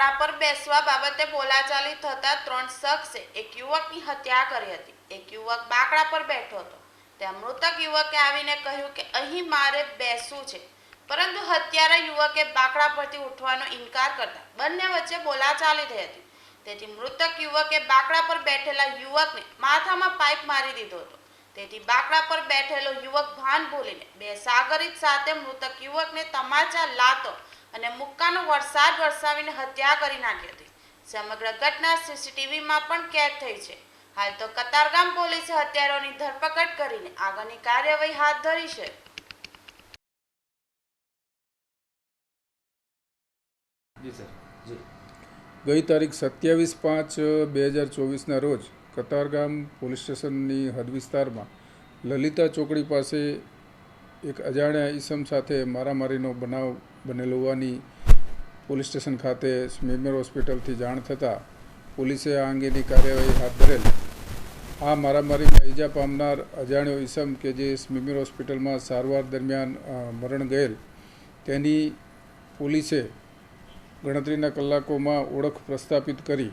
બેસવા બાબતે બોલાચાલી થતા ત્રણ શખ્સે એક યુવકની હત્યા કરી હતી. એક યુવક બાકડા પર બેઠો હતો. ત્યાં મૃતક યુવકે આવીને કહ્યું કે અહીં મારે બેસવું છે. પરંતુ હત્યારા યુવકે બાકડા પરથી ઉઠવાનો ઇનકાર કરતા બંને વચ્ચે બોલાચાલી થઈ હતી. તેથી મૃતક યુવકે બાકડા પર બેઠેલા યુવકને માથામાં પાઇપ મારી દીધો હતો. તેથી બાકડા પર બેઠેલો યુવક ભાન ભૂલીને બે સાગરીત સાથે મૃતક યુવકને તમાચા લાતો અને મુક્કાનો વરસાદ વરસાવીને હત્યા કરી નાખી હતી. સમગ્ર ઘટના સીસીટીવીમાં પણ કેદ થઈ છે. હાલ તો કતારગામ પોલીસે હત્યારોની ધરપકડ કરીને આગળની કાર્યવાહી હાથ ધરી છે. જી સર. જી. ગઈ તારીખ સત્યાવીસ પાંચ બે હજાર ચોવીસના રોજ કતારગામ પોલીસ સ્ટેશનની હદ વિસ્તારમાં લલિતા ચોકડી પાસે એક અજાણ્યા ઈસમ સાથે મારામારીનો બનાવ બનેલો હોવાની પોલીસ સ્ટેશન ખાતે સ્મીમેર હોસ્પિટલથી જાણ થતાં પોલીસે આ અંગેની કાર્યવાહી હાથ ધરેલ. આ મારામારીમાં ઈજા પામનાર અજાણ્યો ઈસમ કે જે સ્મીમેર હોસ્પિટલમાં સારવાર દરમિયાન મરણ ગયેલ, તેની પોલીસે ગણતરીના કલાકોમાં ઓળખ પ્રસ્થાપિત કરી